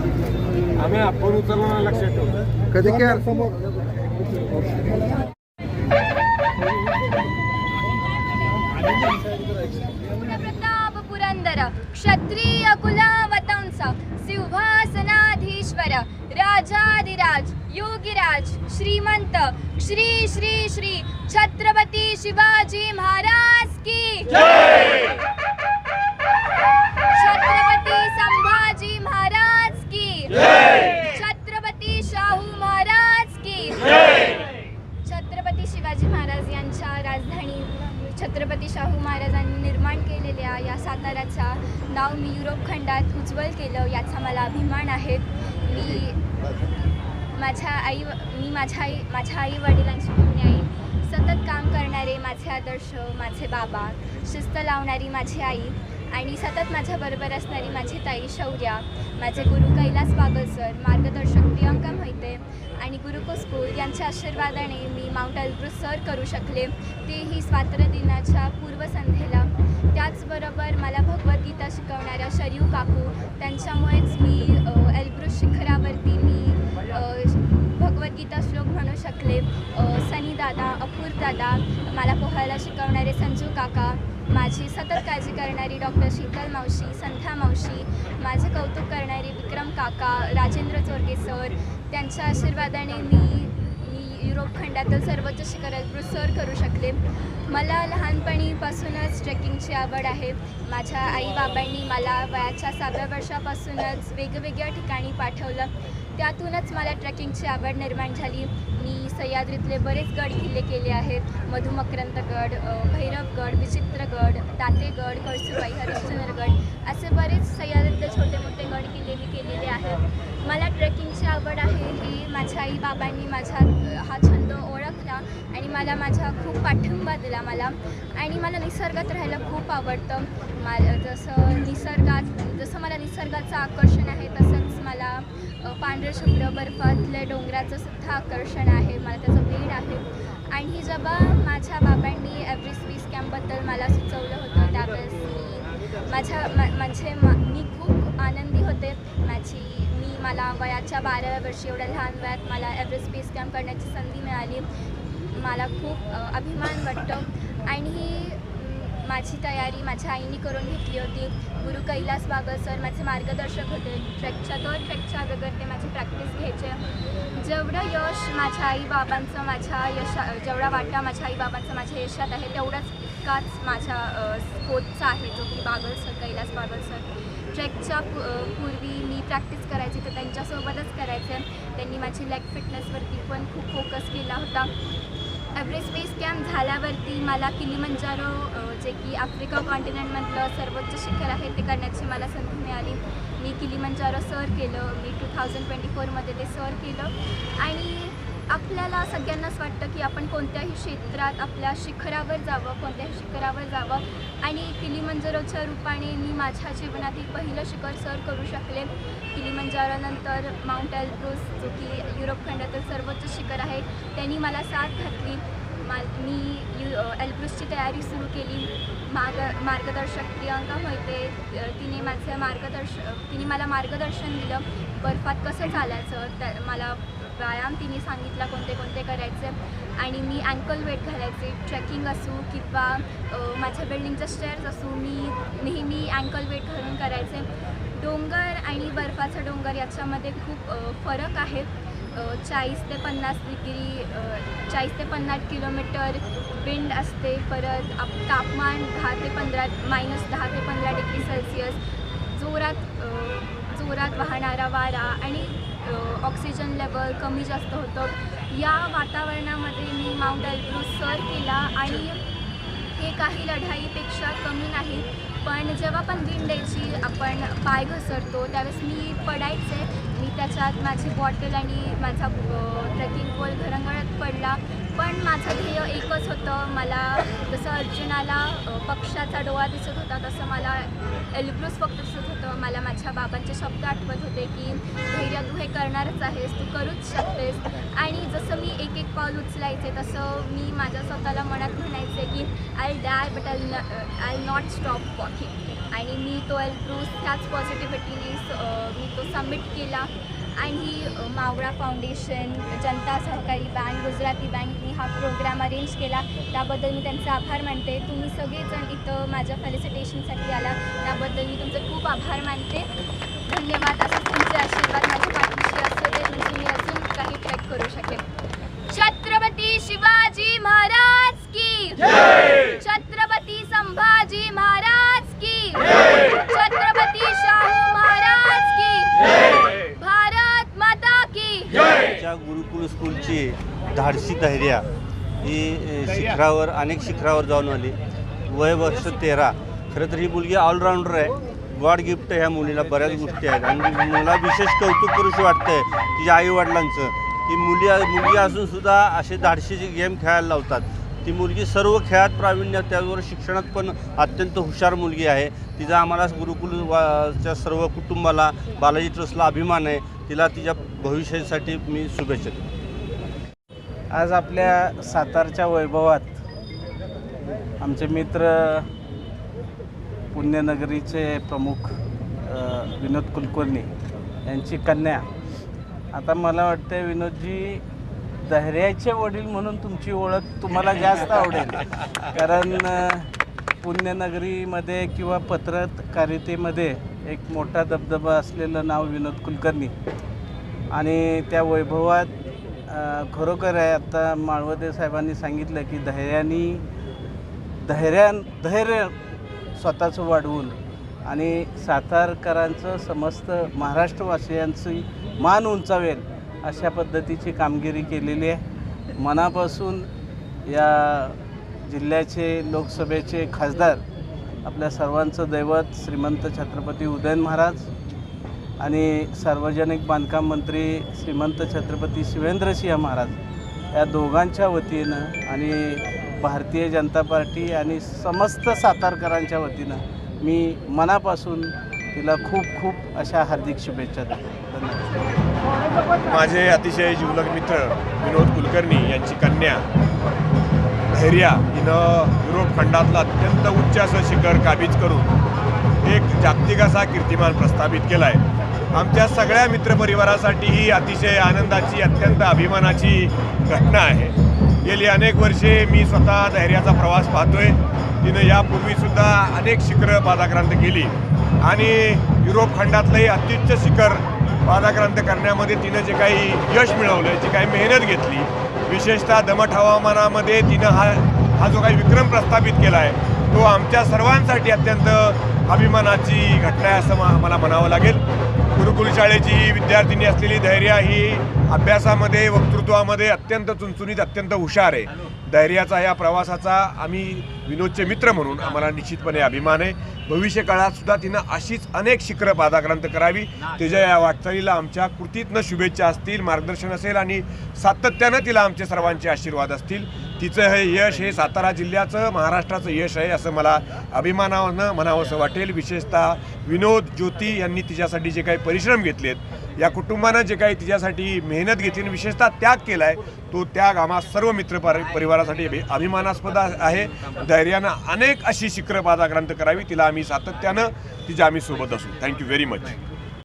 आम्ही आपण उचलणार लक्षात ठेवू कधी काय? प्रताप पुरंदर क्षत्रिय कुलावतंस सिंहासनाधीश्वर राजाधिराज योगीराज श्रीमंत श्री श्री श्री छत्रपती शिवाजी महाराज की राजधानी छत्रपती शाहू महाराजांनी निर्माण केलेल्या या साताऱ्याचा नाव मी युरोप खंडात उज्ज्वल केलं याचा मला अभिमान आहे. मी माझ्या आई मी माझ्या आई माझ्या आई वडिलांची पुण्य आई सतत काम करणारे माझे आदर्श माझे बाबा शिस्त लावणारी माझी आई आणि सतत माझ्याबरोबर असणारी माझी ताई शौर्या माझे गुरु कैलास बागल सर मार्गदर्शक प्रियंका मोहिते आणि गुरुको स्कूल यांच्या आशीर्वादाने मी माउंट एल्ब्रुस सर करू शकले. तेही स्वातंत्र्य दिनाच्या पूर्वसंध्येला. त्याचबरोबर मला भगवद्गीता शिकवणाऱ्या शरीव काकू त्यांच्यामुळेच मी अ, एल्ब्रुस शिखरावरती मी भगवद्गीता श्लोक म्हणू शकले. सनी दादा अपूर दादा मला पोहायला शिकवणारे संजू काका माझी सतत काळजी करणारी डॉक्टर शीतल मावशी संध्या मावशी माझे कौतुक करणारे विक्रम काका राजेंद्र चोरगे सर त्यांच्या आशीर्वादाने मी मी युरोप खंडातील सर्वोच्च शिखर सर करू शकले. मला लहानपणीपासूनच ट्रेकिंगची आवड आहे. माझ्या आईबाबांनी मला वयाच्या सहाव्या वर्षापासूनच वेगवेगळ्या ठिकाणी पाठवलं. त्यातूनच मला ट्रेकिंगची आवड निर्माण झाली. मी सह्याद्रीतले बरेच गड किल्ले केले आहेत. मधुमकरंतगड भैरव गड विचित्रगड दातेगड कळसुबाई हरिश्चंद्रगड असे बरेच सह्याद्रीतले छोटे मोठे गड किल्ले मी केलेले आहेत. मला ट्रेकिंगची आवड आहे. ही माझ्या आई बाबांनी माझा हा छंद ओळखला आणि मला माझा खूप पाठिंबा दिला मला. आणि मला निसर्गात राहायला खूप आवडतं. मा जसं निसर्गात जसं मला निसर्गाचं आकर्षण आहे तसं मला अ, पांढरे शुभ्र बर्फातल्या डोंगराचं सुद्धा आकर्षण आहे मला त्याचं वेड आहे. आणि जेव्हा माझ्या बाबांनी एव्हरेस्ट बीस कॅम्पबद्दल मला सुचवलं होतं त्यावेळेस मी माझ्या म्हणजे मा मी खूप आनंदी होते. माझी मी मला वयाच्या बाराव्या वर्षी एवढ्या लहान वयात मला एव्हरेस्ट बेस कॅम्प करण्याची संधी मिळाली. मला खूप अभिमान वाटतो. आणि ही माझी तयारी माझ्या आईने करून घेतली होती. गुरु कैलास बागल सर माझे मार्गदर्शक होते. ट्रेकच्या दोन ट्रेकच्या अगोदर ते माझी प्रॅक्टिस घ्यायचे. जेवढं यश माझ्या आईबाबांचं माझ्या यशा जेवढा वाटा माझ्या आईबाबांचं माझ्या यशात आहे तेवढाच इतकाच माझ्या स्पोर्टचा आहे जो की बागल सर कैलास बागल सर. ट्रेकच्या पूर्वी मी प्रॅक्टिस करायची तर त्यांच्यासोबतच करायचे. त्यांनी माझी लेग फिटनेसवरती पण खूप फोकस केला होता. एव्हरेस्ट बेस कॅम्प झाल्यावरती मला किलिमंजारो जे की आफ्रिका कॉन्टिनेंटमधलं सर्वोच्च शिखर आहे ते करण्याची मला संधी मिळाली. मी किलिमंजारो सर केलं. मी टू थाउजंड ट्वेंटी फोरमध्ये ते सर केलं. आणि आपल्याला सगळ्यांनाच वाटतं की आपण कोणत्याही क्षेत्रात आपल्या शिखरावर जावं कोणत्याही शिखरावर जावं. आणि किलिमंजारोच्या रूपाने मी माझ्या जीवनातील पहिलं शिखर सर करू शकले. किलिमंजारोनंतर माउंट एल्ब्रोस जो की युरोप खंडातील सर्वोच्च शिखर आहे त्यांनी मला साथ घातली. मा मी यु एल्ब्रुसची तयारी सुरू केली. मार्ग मार्गदर्शक प्रियांका मोहिते तिने माझं मार्गदर्श तिने मला मार्गदर्शन दिलं. बर्फात कसं चालायचं? त्या मला व्यायाम तिने सांगितला कोणते कोणते करायचे. आणि मी अँकल वेट घालायचे ट्रेकिंग असू किंवा माझ्या बिल्डिंगच्या स्टेअर्स असू मी नेहमी अँकल वेट घालून करायचे. डोंगर आणि बर्फाचा डोंगर याच्यामध्ये खूप फरक आहे. चाळीस ते पन्नास डिग्री चाळीस ते पन्नास किलोमीटर विंड असते. परत आप तापमान दहा ते पंधरा मायनस दहा ते पंधरा डिग्री सेल्सिअस जोरात जोरात वाहणारा वारा आणि ऑक्सिजन लेवल कमी जास्त होतं. या वातावरणामध्ये मी माउंट एल्ब्रूस सर केला आणि हे काही लढाईपेक्षा कमी नाही पण जेव्हा पण विंडेची आपण पाय घसरतो त्यावेळेस मी पडायचे. मी त्याच्यात माझी बॉटल आणि माझा ट्रेकिंग पोल घरंगळत पडला. पण माझं ध्येय एकच होतं. मला जसं अर्जुनाला पक्षाचा डोळा दिसत होता तसं मला एल्ब्रूस फक्त दिसत होतं. मला माझ्या बाबांचे शब्द आठवत होते की धैर्य तू हे करणारच आहेस तू करूच शकतेस. आणि जसं मी एक एक पाऊल उचलायचे तसं मी माझ्या स्वतःला मनात म्हणायचे की I die but I I not stop walking आणि मी तो एल्ब्रूस त्याच पॉझिटिव्हिटीने मी तो सबमिट केला. आणि मावळा फाउंडेशन जनता सहकारी बँक गुजराती बँकनी हा प्रोग्राम अरेंज केला. त्याबद्दल मी त्यांचा आभार मानते. तुम्ही सगळेजण इथं माझ्या फॅलिसिटेशनसाठी आला. त्याबद्दल मी तुमचं खूप आभार मानते. धन्यवाद. असं तुमचे आशीर्वाद माझ्या पाठीशी असू दे म्हणजे मी अजून काही ट्रॅक करू शकेन. छत्रपती शिवाजी महाराज की छत्रपती संभाजी महाराज की छत्रपती शाहू महाराज की भारत माता की च्या गुरुकुल स्कूलची धाडसी धैर्या ही शिखरावर अनेक शिखरावर जाऊन आली. वय वर्ष तेरा. खरं तर ही मुलगी ऑलराऊंडर आहे. गॉड गिफ्ट ह्या मुलीला. बऱ्याच गोष्टी आहेत. आणि मला विशेष कौतुक करूशी वाटतंय तिच्या आईवडिलांचं. की मुली मुलगी असूनसुद्धा असे धाडशीचे गेम खेळायला लावतात. ती मुलगी सर्व खेळात प्रावीण्य त्याचबरोबर शिक्षणात पण अत्यंत हुशार मुलगी आहे. तिचा आम्हाला गुरुकुल सर्व कुटुंबाला बालाजी ट्रस्टला अभिमान आहे. तिला तिच्या भविष्यासाठी मी शुभेच्छा देतो. आज आपल्या सातारच्या वैभवात आमचे मित्र पुण्यनगरीचे प्रमुख विनोद कुलकर्णी यांची कन्या. आता मला वाटतं विनोदजी दहऱ्याचे वडील म्हणून तुमची ओळख तुम्हाला जास्त आवडेल. कारण पुण्यनगरीमध्ये किंवा पत्रकारितेमध्ये एक मोठा दबदबा असलेलं नाव विनोद कुलकर्णी. आणि त्या वैभवात खरोखर आहे आत्ता माळवदे साहेबांनी सांगितलं की धैर्यानी धैर्या धैर्य स्वतःचं वाढवून आणि सातारकरांचं समस्त महाराष्ट्रवासियांची मान उंचावेल अशा पद्धतीची कामगिरी केलेली आहे. मनापासून या जिल्ह्याचे लोकसभेचे खासदार आपल्या सर्वांचं दैवत श्रीमंत छत्रपती उदयन महाराज आणि सार्वजनिक बांधकाम मंत्री श्रीमंत छत्रपती शिवेंद्रसिंह महाराज या दोघांच्या वतीनं आणि भारतीय जनता पार्टी आणि समस्त सातारकरांच्या वतीनं मी मनापासून तिला खूप खूप अशा हार्दिक शुभेच्छा देतो. धन्यवाद. माझे अतिशय जीवलग मित्र विनोद कुलकर्णी यांची कन्या धैर्या हिनं युरोप खंडातलं अत्यंत उच्च असं शिखर काबीज करून एक जागतिक असा कीर्तिमान प्रस्थापित केला आहे आमच्या सगळ्या मित्रपरिवारासाठी ही अतिशय आनंदाची अत्यंत अभिमानाची घटना आहे. गेली अनेक वर्षे मी स्वतः धैर्याचा प्रवास पाहतोय. तिनं यापूर्वीसुद्धा अनेक शिखरं पादाक्रांत केली. आणि युरोप खंडातलंही अत्युच्च शिखर पादाक्रांत करण्यामध्ये तिनं जे काही यश मिळवलं जी काही मेहनत घेतली विशेषतः दमट हवामानामध्ये तिनं हा हा जो काही विक्रम प्रस्थापित केला आहे तो आमच्या सर्वांसाठी अत्यंत अभिमानाची घटना आहे असं मला म्हणावं लागेल. गुरुकुल शाळेची ही विद्यार्थिनी असलेली धैर्य ही अभ्यासामध्ये वक्तृत्वामध्ये अत्यंत चुणचुणीत अत्यंत हुशार आहे. धैर्याचा या प्रवासाचा आम्ही विनोदचे मित्र म्हणून आम्हाला निश्चितपणे अभिमान आहे. भविष्य काळात सुद्धा तिनं अशीच अनेक शिखरं पादाक्रांत करावी. तिच्या या वाटचालीला आमच्या कृतीतनं शुभेच्छा असतील मार्गदर्शन असेल आणि सातत्यानं तिला आमचे सर्वांचे आशीर्वाद असतील. तिचं हे यश हे सातारा जिल्ह्याचं महाराष्ट्राचं यश आहे असं मला अभिमानानं म्हणावंसं वाटेल. विशेषतः विनोद ज्योती यांनी तिच्यासाठी जे काही परिश्रम घेतलेत या कुटुंबानं जे काही तिच्यासाठी मेहनत घेतली आणि विशेषतः त्याग केला आहे तो त्याग आम्हा सर्व मित्र परिवारासाठी अभि- अभिमानास्पद आहे. धैर्यानं अनेक अशी शिखरं पादाक्रांत करावी तिला आम्ही सातत्यानं तिच्या आम्ही सोबत असू. Thank you very much